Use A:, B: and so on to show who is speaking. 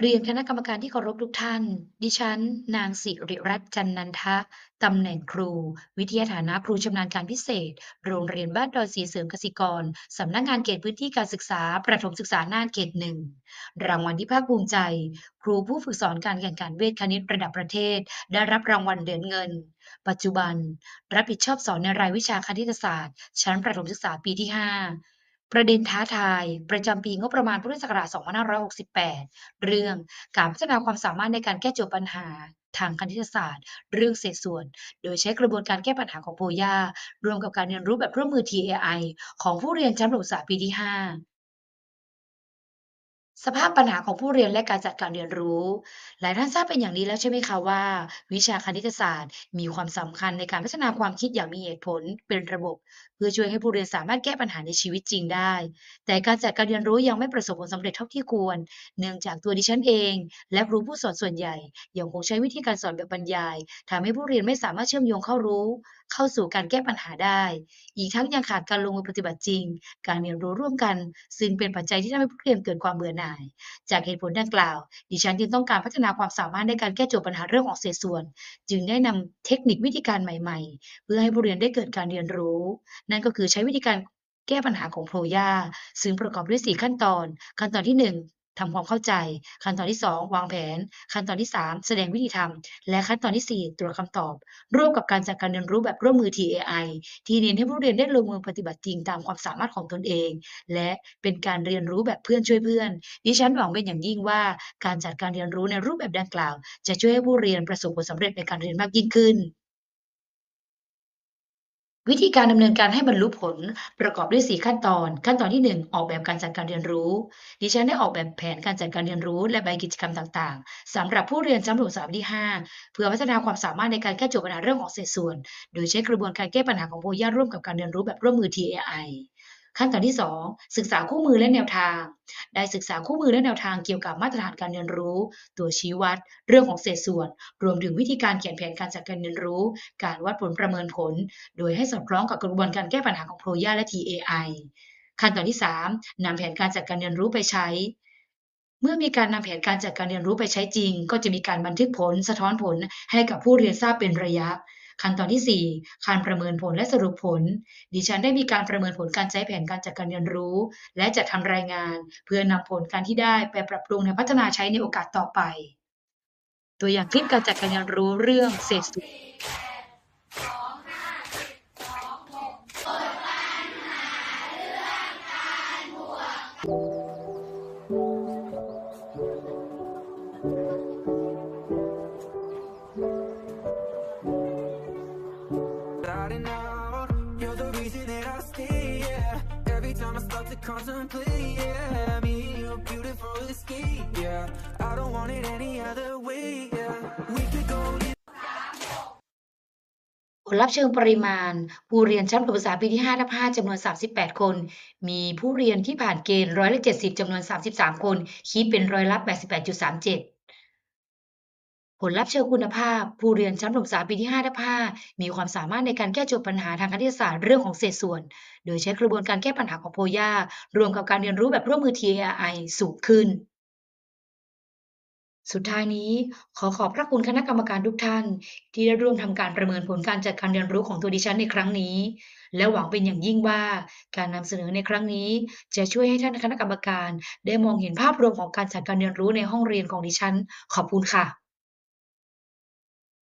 A: เรียนคณะกรรมการที่เคารพทุกท่าน ดิฉัน นางสิริรัตน์จันนันทะ ตำแหน่งครู วิทยาฐานะครูชำนาญการพิเศษ โรงเรียนบ้านดอยศรีเสริมกสิกร สำนักงานเขตพื้นที่การศึกษา ประถมศึกษาน่านเขตหนึ่ง รางวัลที่ภาคภูมิใจ ครูผู้ฝึกสอนการแข่งขันเวทคณิตระดับประเทศ ได้รับรางวัลเหรียญเงิน ปัจจุบัน รับผิดชอบสอนในรายวิชาคณิตศาสตร์ ชั้นประถมศึกษาปีที่ 5 ประเด็นท้าทาย ประจำปีงบประมาณพุทธศักราช 2568 เรื่องการพัฒนาความสามารถในการแก้โจทย์ปัญหาทางคณิตศาสตร์ เรื่องเศษส่วน โดยใช้กระบวนการแก้ปัญหาของโพย่ารวมกับการเรียนรู้แบบร่วมมือ TAI ของผู้เรียนชั้นประถมศึกษาปีที่ 5 สภาพปัญหาของผู้เรียนและการจัดการเรียนรู้ หลายท่านทราบเป็นอย่างดีแล้วใช่ไหมคะว่า วิชาคณิตศาสตร์ มีความสำคัญในการพัฒนาความคิดอย่างมีเหตุผลเป็นระบบ เพื่อช่วยให้ผู้เรียนสามารถแก้ปัญหาในชีวิตจริงได้ แต่การจัดการเรียนรู้ยังไม่ประสบผลสำเร็จเท่าที่ควร เนื่องจากตัวดิฉันเอง และครูผู้สอนส่วนใหญ่ยังคงใช้วิธีการสอนแบบบรรยายทำให้ผู้เรียนไม่สามารถเชื่อมโยงเข้ารู้ เข้าสู่การแก้ปัญหาได้ อีกทั้งยังขาดการลงมือปฏิบัติจริง การเรียนรู้ร่วมกัน ซึ่งเป็นปัจจัยที่ทำให้ผู้เรียนเกิดความเบื่อหน่าย จากเหตุผลดังกล่าว ดิฉันจึงต้องการพัฒนาความสามารถในการแก้โจทย์ปัญหาเรื่องของเศษส่วน จึงได้นำเทคนิควิธีการใหม่ ๆ เพื่อให้ผู้เรียนได้เกิดการเรียนรู้ นั่นก็คือใช้วิธีการแก้ปัญหาของโพย่าซึ่งประกอบด้วย 4 ขั้นตอน ขั้นตอนที่ 1 ทำความเข้าใจ ขั้นตอนที่ 2 วางแผน ขั้นตอนที่ 3 แสดงวิธีทำและขั้นตอนที่ 4 ตรวจคำตอบ ร่วมกับการจัดการเรียนรู้แบบร่วมมือ TAI ที่เน้นให้ผู้เรียนได้ลงมือปฏิบัติจริงตามความสามารถของตนเอง และเป็นการเรียนรู้แบบเพื่อนช่วยเพื่อน ดิฉันหวังเป็นอย่างยิ่งว่าการจัดการเรียนรู้ในรูปแบบดังกล่าว จะช่วยให้ผู้เรียนประสบผลสำเร็จในการเรียนมากยิ่งขึ้น วิธีการดำเนินการให้บรรลุผลประกอบด้วย 4 ขั้นตอน ขั้นตอนที่ 1 ออกแบบการจัดการเรียนรู้ ดิฉันได้ออกแบบแผนการจัดการเรียนรู้ และใบกิจกรรมต่างๆสำหรับผู้เรียนจำหนประถมศึกษาปีที่ 5 เพื่อพัฒนาความสามารถในการแก้โจทย์ปัญหาเรื่องของเศษส่วน โดยใช้กระบวนการแก้ปัญหาของโพย่าร่วมกับการเรียนรู้แบบร่วมมือ TAI ขั้นตอนที่ 2 ศึกษาคู่มือและแนวทาง ได้ศึกษาคู่มือและแนวทางเกี่ยวกับมาตรฐานการเรียนรู้ ตัวชี้วัด เรื่องของเศษส่วน รวมถึงวิธีการเขียนแผนการจัดการเรียนรู้ การวัดผลประเมินผล โดยให้สอดคล้องกับกระบวนการแก้ปัญหาของโพย่าและ TAI ขั้นตอนที่ 3นำแผนการจัดการเรียนรู้ไปใช้เมื่อมีการนำแผนการจัดการเรียนรู้ไปใช้จริง ก็จะมีการบันทึกผล สะท้อนผลให้กับผู้เรียนทราบเป็นระยะ ขั้นตอนที่ 4 การประเมินผลและสรุปผล ดิฉันได้มีการประเมินผลการใช้แผนการจัดการเรียนรู้ และจัดทำรายงาน เพื่อนำผลการที่ได้ไปปรับปรุงและพัฒนาใช้ในโอกาสต่อไป ตัวอย่างคลิปการจัดการเรียนรู้เรื่องเศษส่ว น
B: Out and out, you're the reason that I stay. Yeah. Every time I start to contemplate, yeah. Me, and your beautiful escape. Yeah. I don't want it any other way. Yeah. We could go.
A: ผลลัพธ์เชิงปริมาณ ผู้เรียนชั้นประถมศึกษาปีที่ 5 ทับ 5 จำนวน 38 คน มีผู้เรียนที่ผ่านเกณฑ์ร้อยละ 70 จำนวน 33 คน คิดเป็นร้อยละ 88.37 ผลลัพธ์เชิงคุณภาพ ผู้เรียนชั้นประถมศึกษาปีที่5ทับ5มีความสามารถในการแก้โจทย์ปัญหาทางคณิตศาสตร์เรื่องของเศษส่วน โดยใช้กระบวนการแก้ปัญหาของโพย่ารวมกับการเรียนรู้แบบร่วมมือ TAI สูงขึ้น สุดท้ายนี้ ขอขอบพระคุณคณะกรรมการทุกท่าน ที่ได้ร่วมทำการประเมินผลการจัดการเรียนรู้ของตัวดิฉันในครั้งนี้ และหวังเป็นอย่างยิ่งว่าการนำเสนอในครั้งนี้ จะช่วยให้ท่านคณะกรรมการ ได้มองเห็นภาพรวมของการจัดการเรียนรู้ในห้องเรียนของดิฉัน ขอบคุณค่ะ